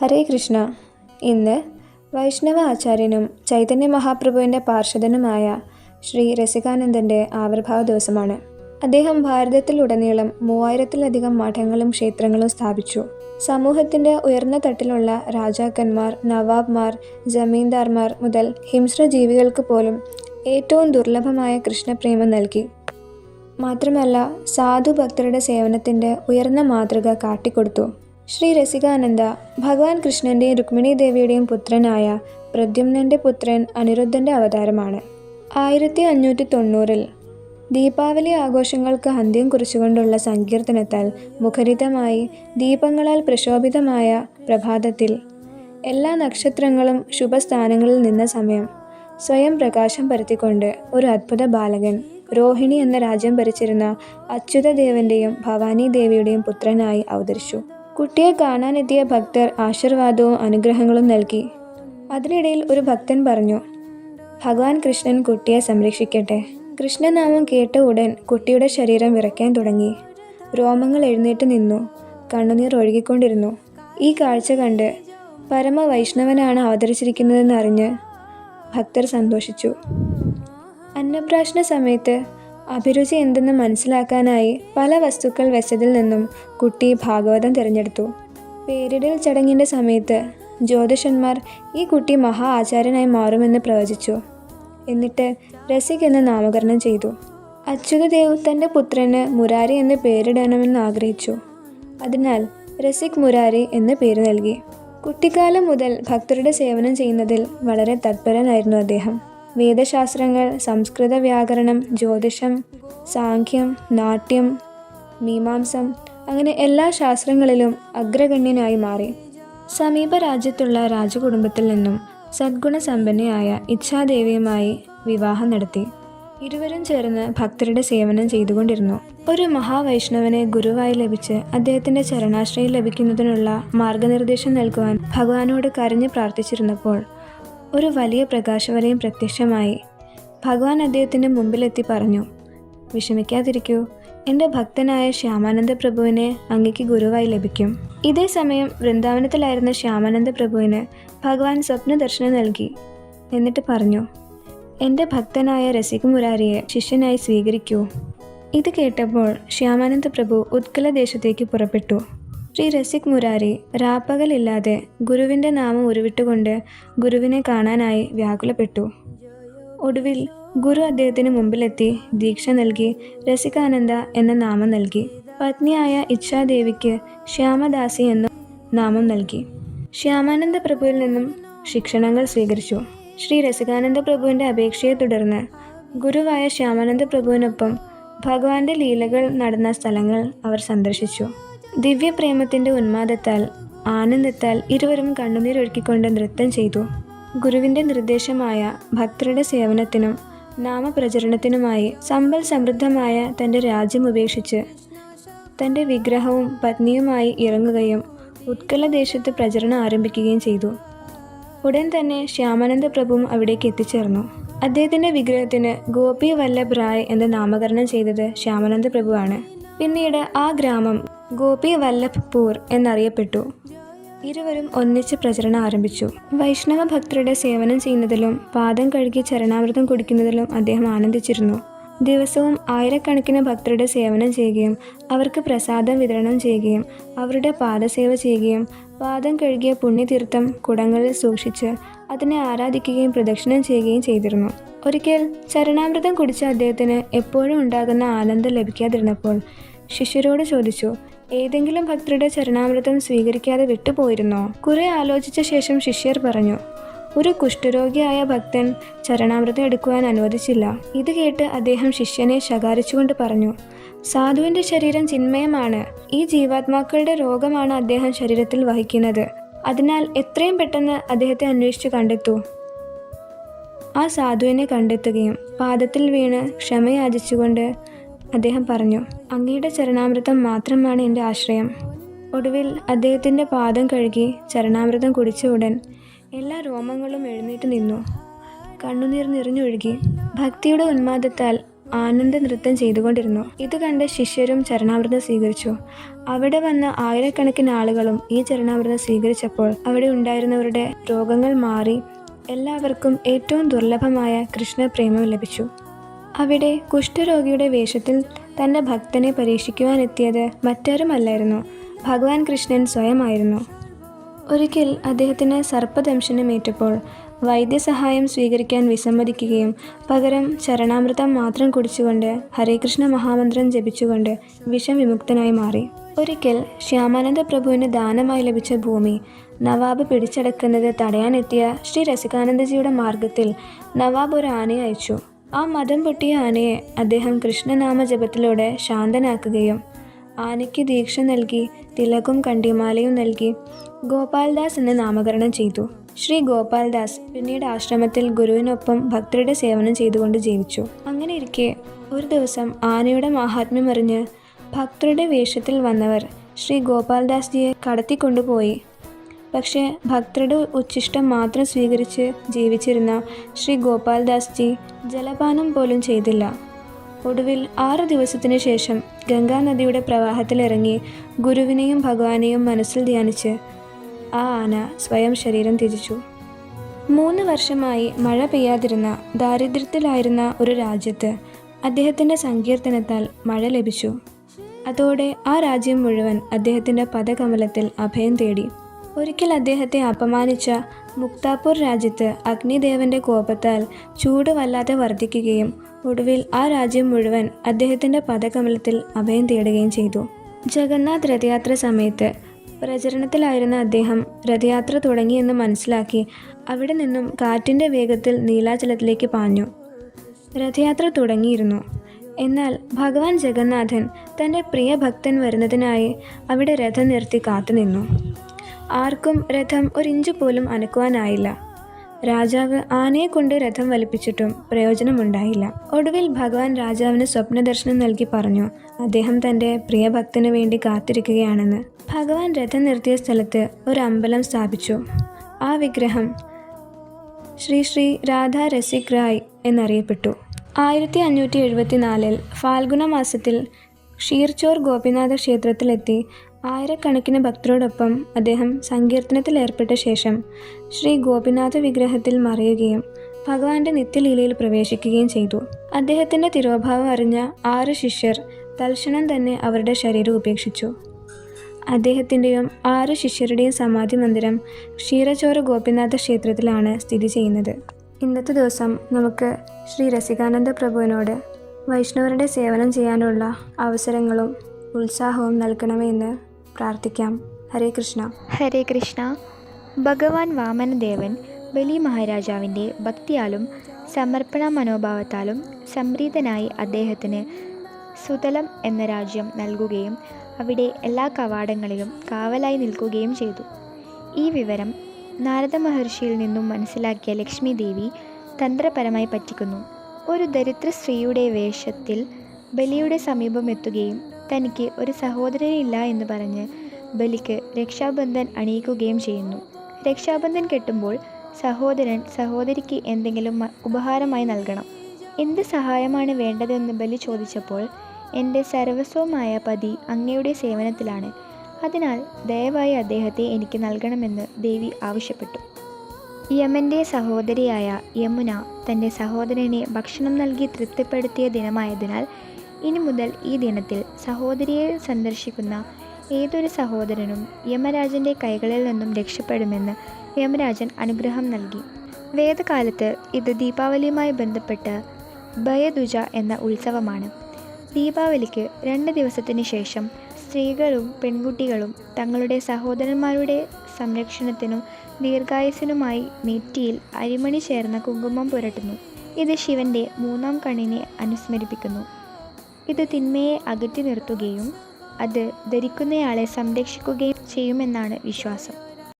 ഹരേ കൃഷ്ണ. ഇന്ന് വൈഷ്ണവ ആചാര്യനും ചൈതന്യ മഹാപ്രഭുവിന്റെ പാർഷദനുമായ ശ്രീ രസികാനന്ദന്റെ ആവിർഭാവ ദിവസമാണ്. അദ്ദേഹം ഭാരതത്തിലുടനീളം മൂവായിരത്തിലധികം മഠങ്ങളും ക്ഷേത്രങ്ങളും സ്ഥാപിച്ചു. സമൂഹത്തിന്റെ ഉയർന്ന തട്ടിലുള്ള രാജാക്കന്മാർ നവാബ്മാർ ജമീന്ദാർമാർ മുതൽ ഹിംസ്ര ജീവികൾക്ക് പോലും ഏറ്റവും ദുർലഭമായ കൃഷ്ണപ്രേമം നൽകി. മാത്രമല്ല സാധു ഭക്തരുടെ സേവനത്തിന്റെ ഉയർന്ന മാതൃക കാട്ടിക്കൊടുത്തു. ശ്രീ രസികാനന്ദ ഭഗവാൻ കൃഷ്ണന്റെയും രുക്മിണി ദേവിയുടെയും പുത്രനായ പ്രദ്യുമ്നന്റെ പുത്രൻ അനിരുദ്ധന്റെ അവതാരമാണ്. ആയിരത്തി അഞ്ഞൂറ്റി തൊണ്ണൂറിൽ ദീപാവലി ആഘോഷങ്ങൾക്ക് അന്ത്യം കുറിച്ചുകൊണ്ടുള്ള സങ്കീർത്തനത്താൽ മുഖരിതമായി ദീപങ്ങളാൽ പ്രശോഭിതമായ പ്രഭാതത്തിൽ എല്ലാ നക്ഷത്രങ്ങളും ശുഭസ്ഥാനങ്ങളിൽ നിന്ന സമയം സ്വയം പ്രകാശം പരത്തിക്കൊണ്ട് ഒരു അത്ഭുത ബാലകൻ രോഹിണി എന്ന രാജ്യം ഭരിച്ചിരുന്ന അച്യുതദേവന്റെയും ഭവാനി ദേവിയുടെയും പുത്രനായി അവതരിച്ചു. കുട്ടിയെ കാണാനെത്തിയ ഭക്തർ ആശീർവാദവും അനുഗ്രഹങ്ങളും നൽകി. അതിനിടയിൽ ഒരു ഭക്തൻ പറഞ്ഞു ഭഗവാൻ കൃഷ്ണൻ കുട്ടിയെ സംരക്ഷിക്കട്ടെ. കൃഷ്ണനാമം കേട്ട ഉടൻ കുട്ടിയുടെ ശരീരം വിറയ്ക്കാൻ തുടങ്ങി. രോമങ്ങൾ എഴുന്നേറ്റ് നിന്നു. കണ്ണുനീർ ഒഴുകിക്കൊണ്ടിരുന്നു. ഈ കാഴ്ച കണ്ട് പരമവൈഷ്ണവനാണ് അവതരിച്ചിരിക്കുന്നതെന്ന് അറിഞ്ഞ് ഭക്തർ സന്തോഷിച്ചു. അന്നപ്രാശന സമയത്ത് അഭിരുചി എന്തെന്ന് മനസ്സിലാക്കാനായി പല വസ്തുക്കൾ വെച്ചതിൽ നിന്നും കുട്ടി ഭാഗവതം തിരഞ്ഞെടുത്തു. പേരിടൽ ചടങ്ങിന്റെ സമയത്ത് ജ്യോതിഷന്മാർ ഈ കുട്ടി മഹാ ആചാര്യനായി മാറുമെന്ന് പ്രവചിച്ചു. എന്നിട്ട് രസിക് എന്ന് നാമകരണം ചെയ്തു. അച്യുതദേവ് തന്റെ പുത്രന് മുരാരി എന്ന് പേരിടണമെന്ന് ആഗ്രഹിച്ചു. അതിനാൽ രസിക് മുരാരി എന്ന് പേര് നൽകി. കുട്ടിക്കാലം മുതൽ ഭക്തരുടെ സേവനം ചെയ്യുന്നതിൽ വളരെ തത്പരനായിരുന്നു അദ്ദേഹം. വേദശാസ്ത്രങ്ങൾ സംസ്കൃത വ്യാകരണം ജ്യോതിഷം സാഖ്യം നാട്യം മീമാംസം അങ്ങനെ എല്ലാ ശാസ്ത്രങ്ങളിലും അഗ്രഗണ്യനായി മാറി. സമീപ രാജ്യത്തുള്ള രാജകുടുംബത്തിൽ നിന്നും സദ്ഗുണസമ്പന്നയായ ഇച്ഛാദേവിയുമായി വിവാഹം നടത്തി. ഇരുവരും ചേർന്ന് ഭക്തരുടെ സേവനം ചെയ്തുകൊണ്ടിരുന്നു. ഒരു മഹാവൈഷ്ണവനെ ഗുരുവായി ലഭിച്ച് അദ്ദേഹത്തിന്റെ ചരണാശ്രയം ലഭിക്കുന്നതിനുള്ള മാർഗനിർദ്ദേശം നൽകുവാൻ ഭഗവാനോട് കരഞ്ഞു പ്രാർത്ഥിച്ചിരുന്നപ്പോൾ ഒരു വലിയ പ്രകാശവലയം പ്രത്യക്ഷമായി. ഭഗവാൻ അദ്ദേഹത്തിന്റെ മുമ്പിലെത്തി പറഞ്ഞു വിഷമിക്കാതിരിക്കൂ. എന്റെ ഭക്തനായ ശ്യാമാനന്ദ പ്രഭുവിനെ അങ്ങയ്ക്ക് ഗുരുവായി ലഭിക്കും. ഇതേ സമയം വൃന്ദാവനത്തിലായിരുന്ന ശ്യാമാനന്ദ പ്രഭുവിന് ഭഗവാൻ സ്വപ്ന ദർശനം നൽകി. എന്നിട്ട് പറഞ്ഞു എന്റെ ഭക്തനായ രസിക മുരാരിയെ ശിഷ്യനായി സ്വീകരിക്കൂ. ഇത് കേട്ടപ്പോൾ ശ്യാമാനന്ദ പ്രഭു ഉത്കല ദേശത്തേക്ക് പുറപ്പെട്ടു. ശ്രീ രസിക് മുരാരി രാപ്പകലില്ലാതെ ഗുരുവിന്റെ നാമം ഉരുവിട്ടുകൊണ്ട് ഗുരുവിനെ കാണാനായി വ്യാകുലപ്പെട്ടു. ഒടുവിൽ ഗുരു അദ്ദേഹത്തിന് മുമ്പിലെത്തി ദീക്ഷ നൽകി രസികാനന്ദ എന്ന നാമം നൽകി. പത്നിയായ ഇച്ഛാദേവിക്ക് ശ്യാമദാസി എന്ന നാമം നൽകി. ശ്യാമാനന്ദ പ്രഭുവിൽ നിന്നും ശിക്ഷണങ്ങൾ സ്വീകരിച്ചു. ശ്രീ രസികാനന്ദ പ്രഭുവിന്റെ അപേക്ഷയെ തുടർന്ന് ഗുരുവായ ശ്യാമാനന്ദ പ്രഭുവിനൊപ്പം ഭഗവാന്റെ ലീലകൾ നടന്ന സ്ഥലങ്ങൾ അവർ സന്ദർശിച്ചു. ദിവ്യപ്രേമത്തിന്റെ ഉന്മാദത്താൽ ആനന്ദത്താൽ ഇരുവരും കണ്ണുനീരൊഴുക്കിക്കൊണ്ട് നൃത്തം ചെയ്തു. ഗുരുവിന്റെ നിർദ്ദേശമായ ഭക്തരുടെ സേവനത്തിനും നാമപ്രചരണത്തിനുമായി സമ്പൽ സമൃദ്ധമായ തന്റെ രാജ്യം ഉപേക്ഷിച്ച് തന്റെ വിഗ്രഹവും പത്നിയുമായി ഇറങ്ങുകയും ഉത്കല ദേശത്ത് പ്രചരണം ആരംഭിക്കുകയും ചെയ്തു. ഉടൻ തന്നെ ശ്യാമാനന്ദ പ്രഭുവും അവിടേക്ക് എത്തിച്ചേർന്നു. അദ്ദേഹത്തിന്റെ വിഗ്രഹത്തിന് ഗോപി വല്ലഭ് റായ് എന്ന് നാമകരണം ചെയ്തത് ശ്യാമാനന്ദ പ്രഭുവാണ്. പിന്നീട് ആ ഗ്രാമം ഗോപി വല്ലഭ് പൂർ എന്നറിയപ്പെട്ടു. ഇരുവരും ഒന്നിച്ച് പ്രചരണം ആരംഭിച്ചു. വൈഷ്ണവ ഭക്തരുടെ സേവനം ചെയ്യുന്നതിലും പാദം കഴുകി ചരണാമൃതം കുടിക്കുന്നതിലും അദ്ദേഹം ആനന്ദിച്ചിരുന്നു. ദിവസവും ആയിരക്കണക്കിന് ഭക്തരുടെ സേവനം ചെയ്യുകയും അവർക്ക് പ്രസാദം വിതരണം ചെയ്യുകയും അവരുടെ പാദസേവ ചെയ്യുകയും പാദം കഴുകിയ പുണ്യതീർത്ഥം കുടങ്ങളിൽ സൂക്ഷിച്ച് അതിനെ ആരാധിക്കുകയും പ്രദക്ഷിണം ചെയ്യുകയും ചെയ്തിരുന്നു. ഒരിക്കൽ ചരണാമൃതം കുടിച്ച അദ്ദേഹത്തിന് എപ്പോഴും ഉണ്ടാകുന്ന ആനന്ദം ലഭിക്കാതിരുന്നപ്പോൾ ശിഷ്യരോട് ചോദിച്ചു ഏതെങ്കിലും ഭക്തരുടെ ചരണാമൃതം സ്വീകരിക്കാതെ വിട്ടുപോയിരുന്നോ? കുറെ ആലോചിച്ച ശേഷം ശിഷ്യർ പറഞ്ഞു ഒരു കുഷ്ഠരോഗിയായ ഭക്തൻ ചരണാമൃതം എടുക്കുവാൻ അനുവദിച്ചില്ല. ഇത് കേട്ട് അദ്ദേഹം ശിഷ്യനെ ശകാരിച്ചുകൊണ്ട് പറഞ്ഞു സാധുവിന്റെ ശരീരം ചിന്മയമാണ്. ഈ ജീവാത്മാക്കളുടെ രോഗമാണ് അദ്ദേഹം ശരീരത്തിൽ വഹിക്കുന്നത്. അതിനാൽ എത്രയും പെട്ടെന്ന് അദ്ദേഹത്തെ അന്വേഷിച്ചു കണ്ടെത്തൂ. ആ സാധുവിനെ കണ്ടെത്തുകയും പാദത്തിൽ വീണ് ക്ഷമയാചിച്ചുകൊണ്ട് അദ്ദേഹം പറഞ്ഞു അങ്ങയുടെ ചരണാമൃതം മാത്രമാണ് എന്റെ ആശ്രയം. ഒടുവിൽ അദ്ദേഹത്തിന്റെ പാദം കഴുകി ചരണാമൃതം കുടിച്ച ഉടൻ എല്ലാ രോമങ്ങളും എഴുന്നേറ്റ് നിന്നു. കണ്ണുനീർ നിറഞ്ഞൊഴുകി ഭക്തിയുടെ ഉന്മാദത്താൽ ആനന്ദ നൃത്തം ചെയ്തുകൊണ്ടിരുന്നു. ഇത് കണ്ട് ശിഷ്യരും ചരണാമൃതം സ്വീകരിച്ചു. അവിടെ വന്ന ആയിരക്കണക്കിന് ആളുകളും ഈ ചരണാമൃതം സ്വീകരിച്ചപ്പോൾ അവിടെ ഉണ്ടായിരുന്നവരുടെ രോഗങ്ങൾ മാറി എല്ലാവർക്കും ഏറ്റവും ദുർലഭമായ കൃഷ്ണപ്രേമം ലഭിച്ചു. അവിടെ കുഷ്ഠരോഗിയുടെ വേഷത്തിൽ തന്റെ ഭക്തനെ പരീക്ഷിക്കുവാനെത്തിയത് മറ്റാരുമല്ലായിരുന്നു. ഭഗവാൻ കൃഷ്ണൻ സ്വയമായിരുന്നു. ഒരിക്കൽ അദ്ദേഹത്തിന് സർപ്പദംശനമേറ്റപ്പോൾ വൈദ്യസഹായം സ്വീകരിക്കാൻ വിസമ്മതിക്കുകയും പകരം ചരണാമൃതം മാത്രം കുടിച്ചുകൊണ്ട് ഹരേകൃഷ്ണ മഹാമന്ത്രം ജപിച്ചുകൊണ്ട് വിഷം വിമുക്തനായി മാറി. ഒരിക്കൽ ശ്യാമാനന്ദ പ്രഭുവിന് ദാനമായി ലഭിച്ച ഭൂമി നവാബ് പിടിച്ചടക്കുന്നത് തടയാനെത്തിയ ശ്രീ രസികാനന്ദജിയുടെ മാർഗത്തിൽ നവാബ് ഒരു ആനയെ അയച്ചു. ആ മതം പൊട്ടിയ ആനയെ അദ്ദേഹം കൃഷ്ണനാമ ജപത്തിലൂടെ ശാന്തനാക്കുകയും ആനയ്ക്ക് ദീക്ഷ നൽകി തിലകും കണ്ടിമാലയും നൽകി ഗോപാൽദാസ് എന്ന് നാമകരണം ചെയ്തു. ശ്രീ ഗോപാൽദാസ് പിന്നീട് ആശ്രമത്തിൽ ഗുരുവിനൊപ്പം ഭക്തരുടെ സേവനം ചെയ്തുകൊണ്ട് ജീവിച്ചു. അങ്ങനെ ഇരിക്കെ ഒരു ദിവസം ആനയുടെ മാഹാത്മ്യം അറിഞ്ഞ് ഭക്തരുടെ വേഷത്തിൽ വന്നവർ ശ്രീ ഗോപാൽദാസ്ജിയെ കടത്തിക്കൊണ്ടുപോയി പക്ഷേ ഭക്തരുടെ ഉച്ഛിഷ്ടം മാത്രം സ്വീകരിച്ച് ജീവിച്ചിരുന്ന ശ്രീ ഗോപാൽദാസ്ജി ജലപാനം പോലും ചെയ്തില്ല. ഒടുവിൽ ആറു ദിവസത്തിനു ശേഷം ഗംഗാനദിയുടെ പ്രവാഹത്തിലിറങ്ങി ഗുരുവിനെയും ഭഗവാനെയും മനസ്സിൽ ധ്യാനിച്ച് ആ ആന സ്വയം ശരീരം ത്യജിച്ചു. മൂന്ന് വർഷമായി മഴ പെയ്യാതിരുന്ന ദാരിദ്ര്യത്തിലായിരുന്ന ഒരു രാജ്യത്ത് അദ്ദേഹത്തിന്റെ സങ്കീർത്തനത്താൽ മഴ ലഭിച്ചു. അതോടെ ആ രാജ്യം മുഴുവൻ അദ്ദേഹത്തിന്റെ പദകമലത്തിൽ അഭയം തേടി. ഒരിക്കൽ അദ്ദേഹത്തെ അപമാനിച്ച മുക്താപൂർ രാജ്യത്ത് അഗ്നിദേവന്റെ കോപത്താൽ ചൂട് വല്ലാതെ വർദ്ധിക്കുകയും ഒടുവിൽ ആ രാജ്യം മുഴുവൻ അദ്ദേഹത്തിന്റെ പദകമലത്തിൽ അഭയം തേടുകയും ചെയ്തു. ജഗന്നാഥ് രഥയാത്ര സമയത്ത് പ്രചരണത്തിലായിരുന്ന അദ്ദേഹം രഥയാത്ര തുടങ്ങിയെന്ന് മനസ്സിലാക്കി അവിടെ നിന്നും കാറ്റിന്റെ വേഗത്തിൽ നീലാചലത്തിലേക്ക് പാഞ്ഞു. രഥയാത്ര തുടങ്ങിയിരുന്നു. എന്നാൽ ഭഗവാൻ ജഗന്നാഥൻ തന്റെ പ്രിയ ഭക്തൻ വരുന്നതിനായി അവിടെ രഥം നിർത്തി കാത്തുനിന്നു. ആർക്കും രഥം ഒരിഞ്ച് പോലും അനക്കുവാനായില്ല. രാജാവ് ആനയെ കൊണ്ട് രഥം വലിപ്പിച്ചിട്ടും പ്രയോജനമുണ്ടായില്ല. ഒടുവിൽ ഭഗവാൻ രാജാവിന് സ്വപ്നദർശനം നൽകി പറഞ്ഞു അദ്ദേഹം തന്റെ പ്രിയഭക്തന് വേണ്ടി കാത്തിരിക്കുകയാണെന്ന്. ഭഗവാൻ രഥം നിർത്തിയ സ്ഥലത്ത് ഒരു അമ്പലം സ്ഥാപിച്ചു. ആ വിഗ്രഹം ശ്രീ ശ്രീ രാധാ രസിക് റായ് എന്നറിയപ്പെട്ടു. ആയിരത്തി അഞ്ഞൂറ്റി എഴുപത്തിനാലിൽ ഫാൽഗുണ മാസത്തിൽ ഷീർചോർ ഗോപിനാഥ ക്ഷേത്രത്തിലെത്തി ആയിരക്കണക്കിന് ഭക്തരോടൊപ്പം അദ്ദേഹം സങ്കീർത്തനത്തിൽ ഏർപ്പെട്ട ശേഷം ശ്രീ ഗോപിനാഥ വിഗ്രഹത്തിൽ മറയുകയും ഭഗവാന്റെ നിത്യലീലയിൽ പ്രവേശിക്കുകയും ചെയ്തു. അദ്ദേഹത്തിന്റെ തിരോഭാവം അറിഞ്ഞ ആറ് ശിഷ്യർ തൽക്ഷണം തന്നെ അവരുടെ ശരീരം ഉപേക്ഷിച്ചു. അദ്ദേഹത്തിന്റെയും ആറ് ശിഷ്യരുടെയും സമാധി മന്ദിരം ക്ഷീരചോര ഗോപിനാഥ ക്ഷേത്രത്തിലാണ് സ്ഥിതി ചെയ്യുന്നത്. ഇന്നത്തെ ദിവസം നമുക്ക് ശ്രീ രസികാനന്ദ പ്രഭുവിനോട് വൈഷ്ണവരുടെ സേവനം ചെയ്യാനുള്ള അവസരങ്ങളും ഉത്സാഹവും നൽകണമെന്ന് പ്രാർത്ഥിക്കാം. ഹരേ കൃഷ്ണ. ഹരേ കൃഷ്ണ. ഭഗവാൻ വാമനദേവൻ ബലി മഹാരാജാവിന്റെ ഭക്തിയാലും സമർപ്പണ മനോഭാവത്താലും സംപ്രീതനായി അദ്ദേഹത്തിന് സുതലം എന്ന രാജ്യം നൽകുകയും അവിടെ എല്ലാ കവാടങ്ങളിലും കാവലായി നിൽക്കുകയും ചെയ്തു. ഈ വിവരം നാരദ മഹർഷിയിൽ നിന്നും മനസ്സിലാക്കിയ ലക്ഷ്മി ദേവി തന്ത്രപരമായി പറ്റിക്കുന്നു. ഒരു ദരിദ്ര സ്ത്രീയുടെ വേഷത്തിൽ ബലിയുടെ സമീപം എത്തുകയും തനിക്ക് ഒരു സഹോദരനില്ല എന്ന് പറഞ്ഞ് ബലിക്ക് രക്ഷാബന്ധൻ അണിയിക്കുകയും ചെയ്യുന്നു. രക്ഷാബന്ധൻ കെട്ടുമ്പോൾ സഹോദരൻ സഹോദരിക്ക് എന്തെങ്കിലും ഉപഹാരമായി നൽകണം. എന്ത് സഹായമാണ് വേണ്ടതെന്ന് ബലി ചോദിച്ചപ്പോൾ എന്റെ സർവസ്വമായ പതി അങ്ങയുടെ സേവനത്തിലാണ്. അതിനാൽ ദയവായി അദ്ദേഹത്തെ എനിക്ക് നൽകണമെന്ന് ദേവി ആവശ്യപ്പെട്ടു. യമന്റെ സഹോദരിയായ യമുന തന്റെ സഹോദരനെ ഭക്ഷണം നൽകി തൃപ്തിപ്പെടുത്തിയ ദിനമായതിനാൽ ഇനി മുതൽ ഈ ദിനത്തിൽ സഹോദരിയെ സന്ദർശിക്കുന്ന ഏതൊരു സഹോദരനും യമരാജന്റെ കൈകളിൽ നിന്നും രക്ഷപ്പെടുമെന്ന് യമരാജൻ അനുഗ്രഹം നൽകി. വേദകാലത്ത് ഇത് ദീപാവലിയുമായി ബന്ധപ്പെട്ട് ഭയദുജ എന്ന ഉത്സവമാണ്. ദീപാവലിക്ക് രണ്ട് ദിവസത്തിന് ശേഷം സ്ത്രീകളും പെൺകുട്ടികളും തങ്ങളുടെ സഹോദരന്മാരുടെ സംരക്ഷണത്തിനും ദീർഘായുസിനുമായി നെറ്റിയിൽ അരിമണി ചേർന്ന കുങ്കുമം പുരട്ടുന്നു. ഇത് ശിവന്റെ മൂന്നാം കണ്ണിനെ അനുസ്മരിപ്പിക്കുന്നു. ഇത് തിന്മയെ അകറ്റി നിർത്തുകയും അത് ധരിക്കുന്നയാളെ സംരക്ഷിക്കുകയും ചെയ്യുമെന്നാണ് വിശ്വാസം.